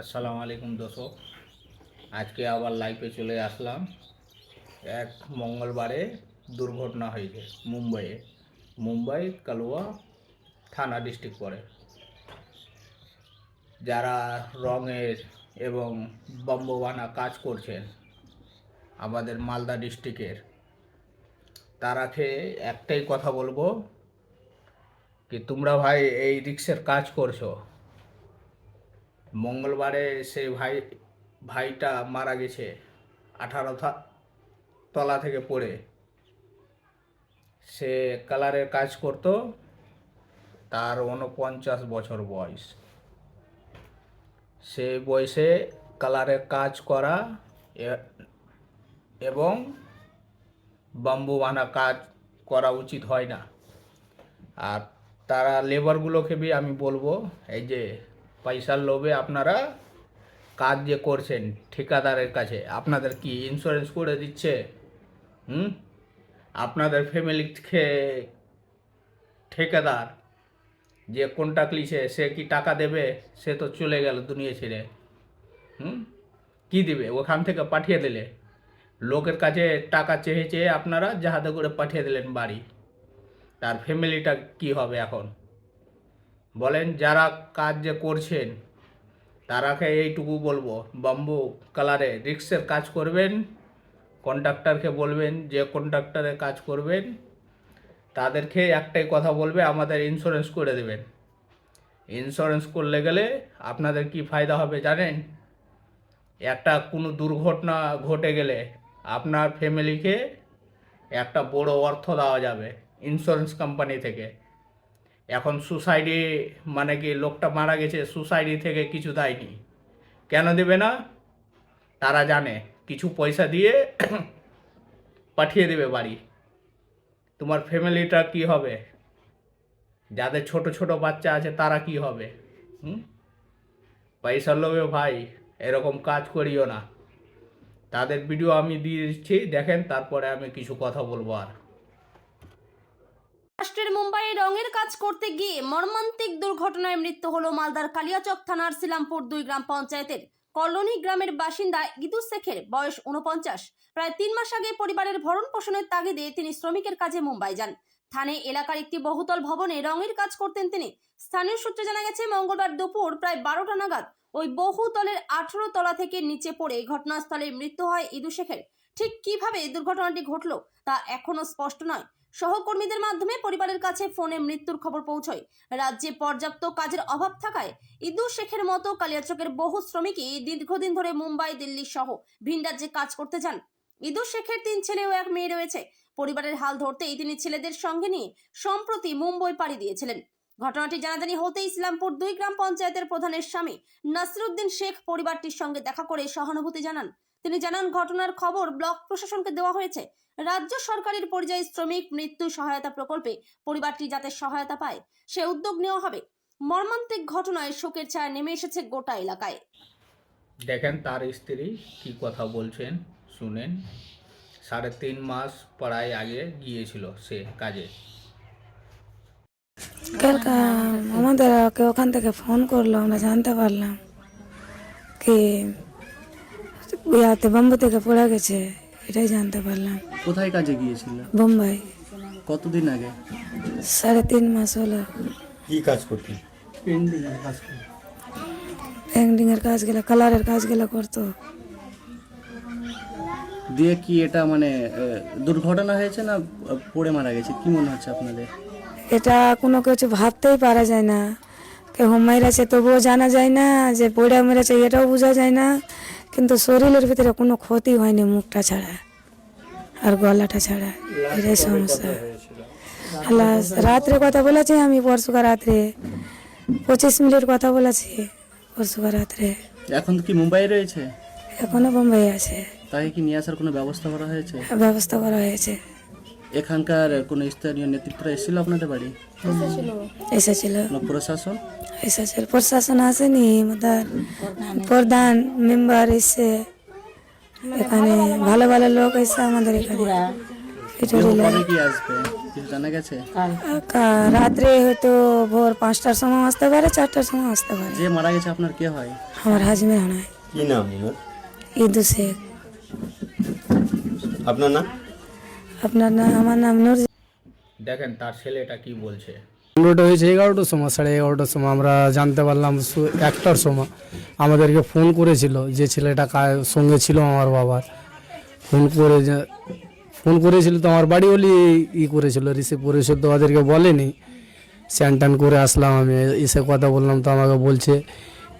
আসসালামু আলাইকুম দর্শক। আজকে আবার লাইভে চলে আসলাম। এক মঙ্গলবারে দুর্ঘটনা হয়েছে মুম্বাইয়ে। মুম্বাই কালুয়া থানা ডিস্ট্রিক্ট পড়ে যারা রঙের এবং বম্ববানা কাজ করছেন আমাদের মালদা ডিস্ট্রিক্টের তারা খেয়ে একটাই কথা বলব, কি তোমরা ভাই এই রিক্সের কাজ করছ? মঙ্গলবারে সে ভাই, ভাইটা মারা গেছে আঠারো তলা থেকে পড়ে। সে কালারের কাজ করতো, তার উনপঞ্চাশ বছর বয়স। সে বয়সে কালারের কাজ করা এবং বাম্বু বানা কাজ করা উচিত হয় না। আর তারা লেবারগুলোকে বি আমি বলব, এই যে পয়সার লোভে আপনারা কাজ যে করছেন ঠিকাদারের কাছে, আপনাদের কি ইন্স্যুরেন্স করে দিচ্ছে? হুম? আপনাদের ফ্যামিলিকে ঠিকাদার যে কন্ট্রাক্ট লিছে, সে কি টাকা দেবে? সে তো চলে গেল দুনিয়া ছেড়ে। হুম? কি দিবে? ওখান থেকে পাঠিয়ে দিলে। লোকের কাছে টাকা চেয়ে চেয়ে আপনারা জাহাজে করে পাঠিয়ে দিলেন বাড়ি। তার ফ্যামিলিটা কি হবে এখন? বলেন, যারা কাজ যে করছেন, তারাকে এইটুকু বলব বাম্বু কালারে রিক্সের কাজ করবেন কন্ট্রাক্টরকে বলবেন যে কন্ট্রাক্টরে কাজ করবেন, তাদেরকে একটাই কথা বলবে, আমাদের ইন্স্যুরেন্স করে দেবেন। ইন্স্যুরেন্স করলে গেলে আপনাদের কি ফায়দা হবে জানেন? একটা কোনো দুর্ঘটনা ঘটে গেলে আপনার ফ্যামিলিকে একটা বড় অর্থ দেওয়া যাবে ইন্স্যুরেন্স কোম্পানি থেকে। এখন সুসাইডে মানে কি লোকটা মারা গেছে সুসাইডি থেকে কিছু দেয়নি। কেন দেবে না? তারা জানে। কিছু পয়সা দিয়ে পাঠিয়ে দেবে বাড়ি। তোমার ফ্যামিলিটা কি হবে? যাদের ছোট ছোট বাচ্চা আছে, তারা কি হবে? হুম? পয়সা লোভে ভাই, এরকম কাজ করিও না। তাদের ভিডিও আমি দিয়ে দিচ্ছি দেখেন, তারপরে আমি কিছু কথা বলব আর। রাষ্ট্রের মুম্বাইয়ে রঙের কাজ করতে গিয়ে মর্মান্তিক দুর্ঘটনায় মৃত্যু হলো মালদার কালিয়াচক থানার সিলামপুর দুই গ্রাম পঞ্চায়েতের। কলোনি গ্রামের বাসিন্দা ইদুস শেখের বয়স উনপঞ্চাশ প্রায় তিন মাস আগে পরিবারের ভরণ পোষণের তাগিদে তিনি শ্রমিকের কাজে মুম্বাই যান। থানে এলাকার একটি বহুতল ভবনে রঙের কাজ করতেন তিনি। স্থানীয় সূত্রে জানা গেছে, মঙ্গলবার দুপুর প্রায় বারোটা নাগাদ ওই বহুতলের আঠারো তলা থেকে নিচে পড়ে ঘটনাস্থলে মৃত্যু হয় ইদু শেখের। ঠিক কীভাবে দুর্ঘটনাটি ঘটলো তা এখনও স্পষ্ট নয়। সহকর্মীদের মাধ্যমে পরিবারের কাছে ফোনে মৃত্যুর খবর পৌঁছয়। রাজ্যে পর্যাপ্ত কাজের অভাব থাকায় ইদু শেখের মতো কালিয়াচকের বহু শ্রমিকই দীর্ঘদিন ধরে মুম্বাই, দিল্লি সহ ভিন রাজ্যে কাজ করতে যান। ইদু শেখের তিন ছেলে ও এক মেয়ে রয়েছে। পরিবারের হাল ধরতেই তিনি ছেলেদের সঙ্গে নিয়ে সম্প্রতি মুম্বই পাড়ি দিয়েছিলেন। ঘটনাটি জানাজানি হতেই ইসলামপুর দুই গ্রাম পঞ্চায়েতের প্রধানের স্বামী নাসিরুদ্দিন শেখ পরিবারটির সঙ্গে দেখা করে সহানুভূতি জানান। তিনি জানান, ঘটনার খবর ব্লক প্রশাসনকে দেওয়া হয়েছে। রাজ্য সরকারের পরিযায়ী শ্রমিক মৃত্যু সহায়তা প্রকল্পে পরিবারটি যাতে সহায়তা পায়, সে উদ্যোগ নেওয়া হবে। মর্মান্তিক ঘটনায় শোকের ছায়া নেমে এসেছে গোটা এলাকায়। দেখেন, তার স্ত্রী কি কথা বলছেন, শুনেন। সাড়ে তিন মাস প্রায় আগে গিয়েছিল সে কাজে। কালকে আমাদের ওখান থেকে ফোন করল আমরা জানতে পারলাম কি ইয়াতে বম্বে থেকে পড়ে গেছে এটাই জানতে পারলাম। কোথায় কাজে গিয়েছিল? বোম্বাই। কতদিন আগে? সাড়ে তিন মাস হলো। কি কাজ করতেন পেন্টিং এর কাজগুলো কালারের কাজগুলো করতো। দিয়ে কি এটা মানে দুর্ঘটনা হয়েছে না পড়ে মারা গেছে? কি মনে হচ্ছে আপনাদের? এটা কোনো কিছু ভাবতেই পারা যায় না। কেউ মেরেছে তবুও জানা যায় না যে পড়ে মেরেছে এটাও বোঝা যায় না। কিন্তু শরীরের ভিতরে কোনো ক্ষতি হয়নি মুখটা ছাড়া আর গলাটা ছাড়া। এটাই সমস্যা। লাস্ট রাত্রে কথা বলেছি আমি পরশুকা রাত্রে। পঁচিশ মিনিট কথা বলেছি পরশুকা রাত্রে। এখন কি মুম্বাই রয়েছে? এখনও বোম্বাই আছে। তাকে কি নিয়ে আসার কোনো ব্যবস্থা করা হয়েছে? ব্যবস্থা করা হয়েছে। এখানকার কোনো স্থানীয় নেতৃত্বরা এসেছিল আপনাদের বাড়ি? এসেছিল। প্রশাসন? এসেছিল। প্রশাসন আসেনি আমাদের প্রধান মেম্বার এসে এখানে ভালো ভালো লোক এসে আমাদের এখানে রাত্রে হয়তো ভোর পাঁচটার সময় আসতে পারে চারটার সময় আসতে পারে। যে মারা গেছে আপনার কে হয়? আমার হাজবেন্ড হয়। কি নাম ইদু শেখ। আপনার নাম? আপনার নাম আমার নাম নূর দেখেন তার ছেলেটা কি বলছে? পনেরোটা হয়েছে এগারোটার সময় সাড়ে এগারোটার সময় আমরা জানতে পারলাম একটার সময়। আমাদেরকে ফোন করেছিল যে ছেলেটা সঙ্গে ছিল আমার বাবার। ফোন করে ফোন করেছিল তো আমার বাড়ি হলি ই করেছিল রিসিভ করেছিল তো ওদেরকে বলেনি। স্যান ট্যান করে আসলাম আমি এসে কথা বললাম তো আমাকে বলছে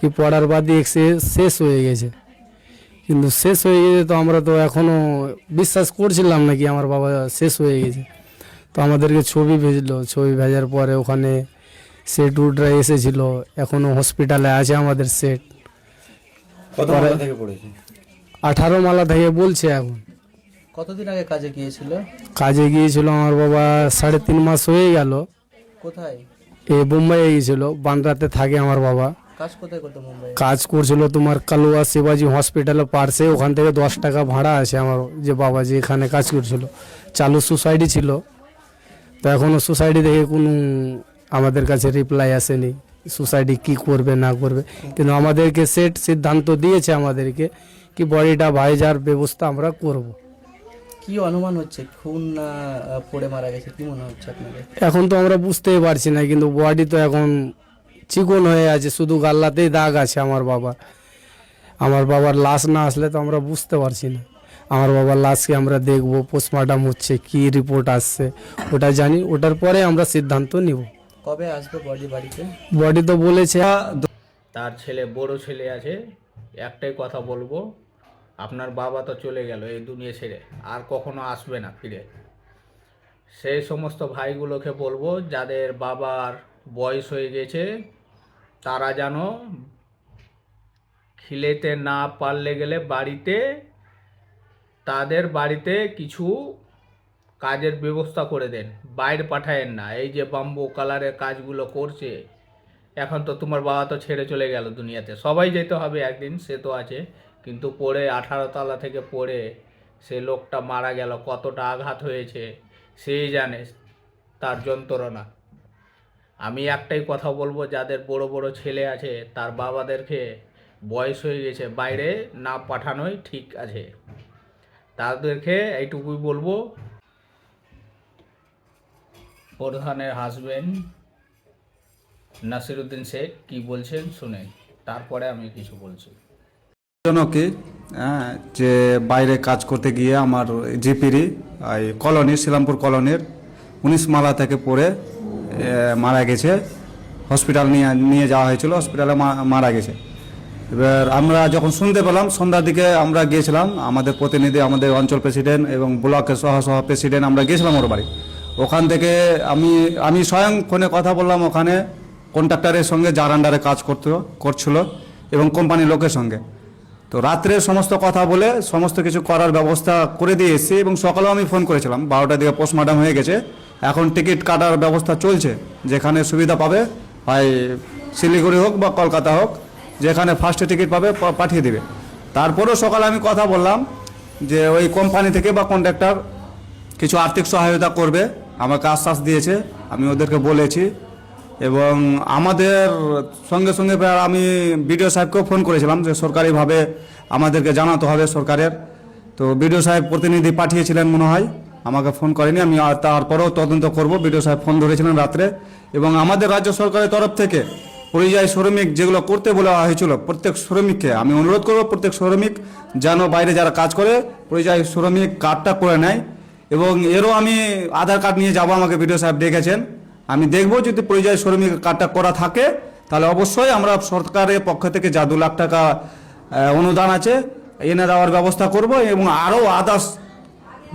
কি পড়ার বাদই এক্সে- শেষ হয়ে গেছে। কিন্তু শেষ হয়ে গেছে তো আমরা তো এখনও বিশ্বাস করছিলাম নাকি আমার বাবা শেষ হয়ে গেছে। তো আমাদেরকে ছবি ভেজলো ছবি ভেজার পরে ওখানে সেট উডরা এসেছিল এখনও হসপিটালে আছে আমাদের সেট আঠারো মালা থেকে বলছে এখন। কতদিন আগে কাজে গিয়েছিল? কাজে গিয়েছিল আমার বাবা সাড়ে তিন মাস হয়ে গেল। কোথায়? এ বোম্বাইয়ে গিয়েছিল বান্দ্রাতে থাকে আমার বাবা। কাজ কোথায় করতো মুম্বাই? কাজ করছিল তোমার কালুয়া শিবাজি হসপিটালের পার্শ্বে ওখান থেকে দশ টাকা ভাড়া আছে আমার যে বাবা যে এখানে কাজ করছিল। চালু সোসাইটি ছিল। তো এখনও সোসাইটি থেকে কোনো আমাদের কাছে রিপ্লাই আসেনি সোসাইটি কি করবে না করবে। কিন্তু আমাদেরকে সেট সিদ্ধান্ত দিয়েছে আমাদেরকে কি বডিটা ভাইজার ব্যবস্থা আমরা করব। কি অনুমান হচ্ছে? খুন না পড়ে মারা গেছে? কি মনে হচ্ছে আপনাদের? এখন তো আমরা বুঝতেই পারছি না কিন্তু বডি তো এখন চিকন হয়ে আছে শুধু গাল্লাতেই দাগ আছে আমার বাবা আমার বাবার লাশ না আসলে তো আমরা বুঝতে পারছি না। আমার বাবার লাশকে আমরা দেখব পোস্টমর্টম হচ্ছে কি রিপোর্ট আসছে ওটা জানি ওটার পরে আমরা সিদ্ধান্ত নিব। কবে আসবে বডি বাড়িতে? বডি তো বলেছে তার ছেলে বড় ছেলে আছে একটাই কথা বলব আপনার বাবা তো চলে গেল এই দুনিয়া ছেড়ে আর কখনো আসবে না ফিরে। সেই সমস্ত ভাইগুলোকে বলব যাদের বাবার বয়স হয়ে গেছে, তারা যেন খিলেতে না পারলে গেলে বাড়িতে, তাদের বাড়িতে কিছু কাজের ব্যবস্থা করে দেন। বাইরে পাঠায়েন না, এই যে বাম্বু কালারের কাজগুলো করছে, এখন তো তোমার বাবা তো ছেড়ে চলে গেল দুনিয়াতে। সবাই যেতে হবে একদিন, সে তো আছে, কিন্তু পড়ে আঠারো তলা থেকে পড়ে সে লোকটা মারা গেল, কতটা আঘাত হয়েছে সেই জানে, তার যন্ত্রণা। আমি একটাই কথা বলব যাদের বড় বড় ছেলে আছে তার বাবাদেরকে বয়স হয়ে গেছে বাইরে না পাঠানোই ঠিক আছে। তাদেরকে এইটুকুই বলব। প্রধানের হাজবেন্ড নাসিরুদ্দিন শেখ কি বলছেন শুনে তারপরে আমি কিছু বলছি। জনকে হ্যাঁ, যে বাইরে কাজ করতে গিয়ে আমার জিপিরি এই কলোনি শিলামপুর কলোনির উনিশ মালা থেকে পড়ে মারা গেছে। হসপিটাল নিয়ে নিয়ে যাওয়া হয়েছিল, হসপিটালে মারা গেছে। এবার আমরা যখন শুনতে পেলাম, সন্ধ্যার দিকে আমরা গিয়েছিলাম, আমাদের প্রতিনিধি, আমাদের অঞ্চল প্রেসিডেন্ট এবং ব্লকের সহ সহ প্রেসিডেন্ট, আমরা গিয়েছিলাম ওর বাড়ি। ওখান থেকে আমি আমি স্বয়ং ফোনে কথা বললাম ওখানে, কন্ট্রাক্টরের সঙ্গে, যার আন্ডারে কাজ করতে, করছিল এবং কোম্পানির লোকের সঙ্গে। তো রাত্রে সমস্ত কথা বলে, সমস্ত কিছু করার ব্যবস্থা করে দিয়ে এসেছি এবং সকালেও আমি ফোন করেছিলাম। বারোটার দিকে পোস্টমর্টম হয়ে গেছে। এখন টিকিট কাটার ব্যবস্থা চলছে। যেখানে সুবিধা পাবে হয় শিলিগুড়ি হোক বা কলকাতা হোক, যেখানে ফার্স্টে টিকিট পাবে পাঠিয়ে দিবে। তারপরেও সকালে আমি কথা বললাম যে ওই কোম্পানি থেকে বা কন্ট্রাক্টর কিছু আর্থিক সহায়তা করবে, আমাকে আশ্বাস দিয়েছে, আমি ওদেরকে বলেছি। এবং আমাদের সঙ্গে সঙ্গে আমি বিডিও সাহেবকেও ফোন করেছিলাম যে সরকারিভাবে আমাদেরকে জানাতে হবে সরকারের। তো বিডিও সাহেব প্রতিনিধি পাঠিয়েছিলেন মনে হয়। আমাকে ফোন করেনি, আমি তারপরেও তদন্ত করব, বিডিও সাহেব ফোন ধরেছিলেন রাত্রে। এবং আমাদের রাজ্য সরকারের তরফ থেকে পরিযায়ী শ্রমিক যেগুলো করতে বলা হয়েছিল, প্রত্যেক শ্রমিককে আমি অনুরোধ করব, প্রত্যেক শ্রমিক যেন বাইরে যারা কাজ করে, পরিযায়ী শ্রমিক কার্ডটা করে নেয়। এবং এরও আমি আধার কার্ড নিয়ে যাব, আমাকে বিডিও সাহেব ডেকেছেন। আমি দেখব যদি পরিযায়ী শ্রমিক কার্ডটা করা থাকে, তাহলে অবশ্যই আমরা সরকারের পক্ষ থেকে যা দু লাখ টাকা অনুদান আছে, এনে দেওয়ার ব্যবস্থা করব এবং আরও আদার্স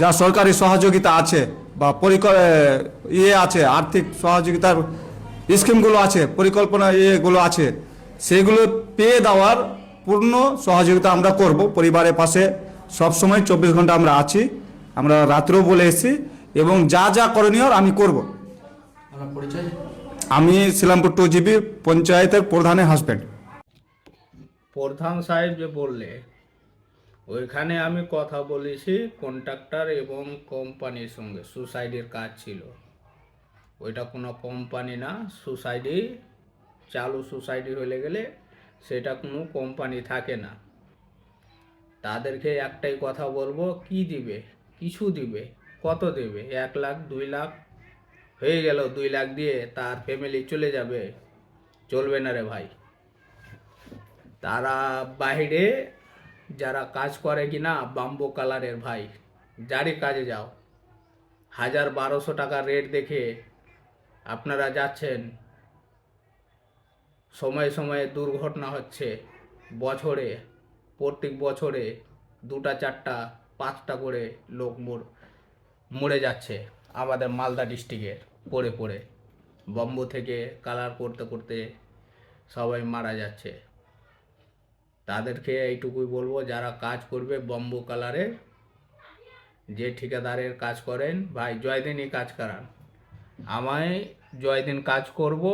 যা সরকারি সহযোগিতা আছে বা পরিকল ইয়ে আছে আর্থিক সহযোগিতার স্কিমগুলো আছে পরিকল্পনা ইয়েগুলো আছে সেগুলো পেয়ে দেওয়ার পূর্ণ সহযোগিতা আমরা করব। পরিবারের পাশে সবসময় চব্বিশ ঘণ্টা আমরা আছি আমরা রাত্রেও বলে এসেছি এবং যা যা করণীয় আমি করব। আমি শিলামপুর টু জিবি পঞ্চায়েতের প্রধানের হাজব্যান্ড। প্রধান সাহেব যে বললে ওইখানে আমি কথা বলেছি কন্ট্রাক্টর এবং কোম্পানির সঙ্গে। সুসাইডের কাজ ছিল। ওইটা কোনো কোম্পানি না সোসাইটি চালু সোসাইটি হয়ে গেলে সেটা কোনো কোম্পানি থাকে না। তাদেরকে একটাই কথা বলব, কি দিবে? কিছু দিবে? কত দেবে? এক লাখ, দুই লাখ? হয়ে গেল দুই লাখ দিয়ে তার ফ্যামিলি চলে যাবে। চলবে না রে ভাই। তারা বাইরে যারা কাজ করে কি না বাম্বো কালারের ভাই। যারই কাজে যাও। হাজার বারোশো টাকা রেট দেখে আপনারা যাচ্ছেন। সময়ে সময়ে দুর্ঘটনা হচ্ছে। বছরে, প্রত্যেক বছরে দুটা, চারটা, পাঁচটা করে লোক মোর, মরে যাচ্ছে আমাদের মালদা ডিস্ট্রিক্টের পড়ে পড়ে। বম্বু থেকে কালার করতে করতে সবাই মারা যাচ্ছে। তাদেরকে এইটুকুই বলব, যারা কাজ করবে বম্বু কালারের যে ঠিকাদারের কাজ করেন, ভাই জয়দিনই কাজ করান। আমায় জয়দিন কাজ করব,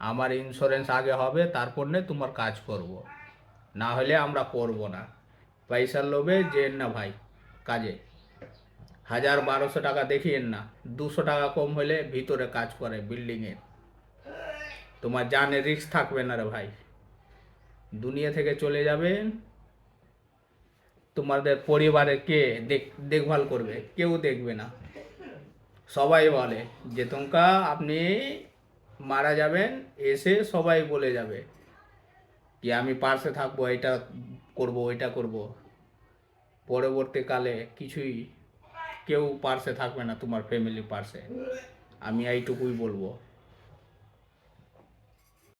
আমার ইন্স্যুরেন্স আগে হবে, তারপর নে তোমার কাজ করব। না হলে আমরা করব না। পয়সার লোভে যেন না ভাই, কাজে। হাজার বারোশো টাকা দেখিয়েন না, দুশো টাকা কম হলে ভিতরে কাজ করে বিল্ডিংয়ের তোমার জানে রিস্ক থাকবে না রে ভাই। দুনিয়া থেকে চলে যাবেন তোমাদের পরিবারে কে দেখ, দেখভাল করবে, কেউ দেখবে না। সবাই বলে যে তোমকা আপনি মারা যাবেন, এসে সবাই বলে যাবে কি আমি পার্শ্বে থাকব, এটা করব এটা করব। পরবর্তীকালে কিছুই কেউ পার্শ্বে থাকবে না তোমার ফ্যামিলি পার্শ্বে। আমি এইটুকুই বলব।